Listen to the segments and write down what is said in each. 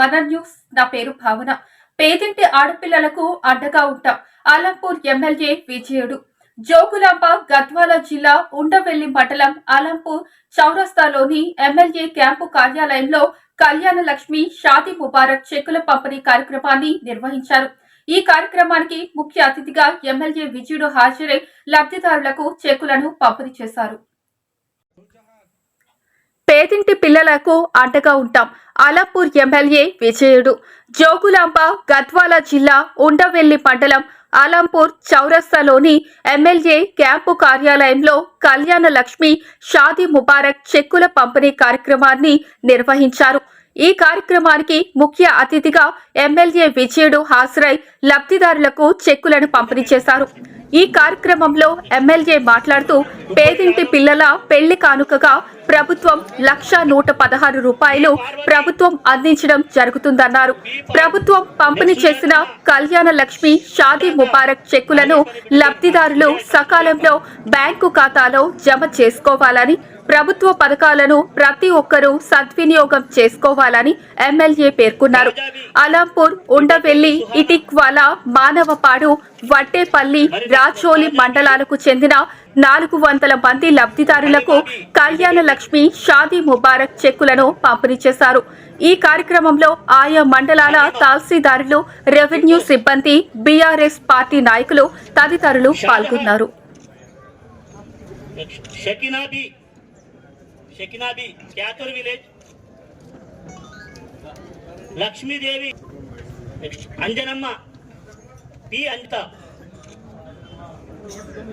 వన న్యూస్ నా పేరు భావన. పేదింటి ఆడపిల్లలకు అండగా ఉంటాం. ఆలంపూర్ ఎమ్మెల్యే విజయుడు. జోగులాంబ గద్వాల జిల్లా ఉండవెల్లి మండలం ఆలంపూర్ చౌరస్తాలోని ఎమ్మెల్యే క్యాంపు కార్యాలయంలో కళ్యాణ లక్ష్మి షాది ముబారక్ చెక్కుల పంపిణీ కార్యక్రమాన్ని నిర్వహించారు. ఈ కార్యక్రమానికి ముఖ్య అతిథిగా ఎమ్మెల్యే విజయుడు హాజరై లబ్ధిదారులకు చెక్కులను పంపిణీ చేశారు. పేదింటి పిల్లలకు అండగా ఉంటాం. అలాపూర్ ఎమ్మెల్యే విజయుడు. జోగులాంబ గద్వాల జిల్లా ఉండవెల్లి మండలం అలంపూర్ చౌరస్తాలోని ఎమ్మెల్యే క్యాంపు కార్యాలయంలో కళ్యాణ లక్ష్మి షాదీ ముబారక్ చెక్కుల పంపిణీ కార్యక్రమాన్ని నిర్వహించారు. ఈ కార్యక్రమానికి ముఖ్య అతిథిగా ఎమ్మెల్యే విజయుడు హాజరై లబ్ధిదారులకు చెక్కులను పంపిణీ చేశారు. ఈ కార్యక్రమంలో ఎమ్మెల్యే మాట్లాడుతూ పేదింటి పిల్లల పెళ్ళి కానుకగా ప్రభుత్వం లక్ష నూట పదహారు రూపాయలు ప్రభుత్వం అందించడం జరుగుతుందన్నారు. ప్రభుత్వం పంపిణీ చేసిన కళ్యాణ లక్ష్మి షాదీ ముబారక్ చెక్కులను లబ్ధిదారులు సకాలంలో బ్యాంకు ఖాతాలో జమ చేసుకోవాలని ప్రభుత్వ పథకాలను ప్రతి ఒక్కరూ సద్వినియోగం చేసుకోవాలని ఎమ్మెల్యే పేర్కొన్నారు. అలంపూర్ ఉండవెల్లి ఇటిక్వాల మానవపాడు వట్టేపల్లి రాచోలి మండలాలకు చెందిన నాలుగు వందల మంది లబ్ధిదారులకు కళ్యాణ లక్ష్మి షాదీ ముబారక్ చెక్కులను పంపిణీ చేశారు. ఈ కార్యక్రమంలో ఆయా మండలాల తహసీల్దారులు రెవెన్యూ సిబ్బంది బీఆర్ఎస్ పార్టీ నాయకులు తదితరులు పాల్గొన్నారు. Lakshmidevi Anjanamma P. Anjitha.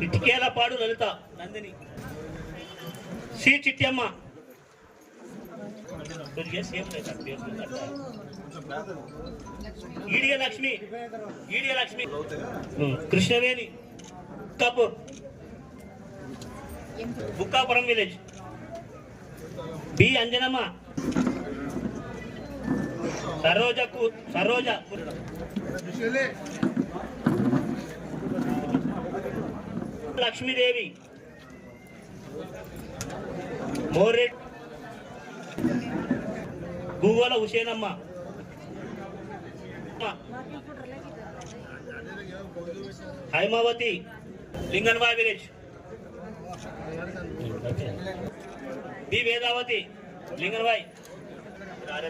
Itukalapadu Lalitha. Nandini. C Chittamma Idiya Lakshmi Idiya Lakshmi. Krishnaveni Kapoor Bukkapuram village B Anjanamma. సరోజకు Saroja. Lakshmidevi. మోరెడ్ గువ్వల హుసేనమ్మ హైమావతి లింగన్వా విలేజ్. బి వేదావతి లింగన్వాయ్. రాలే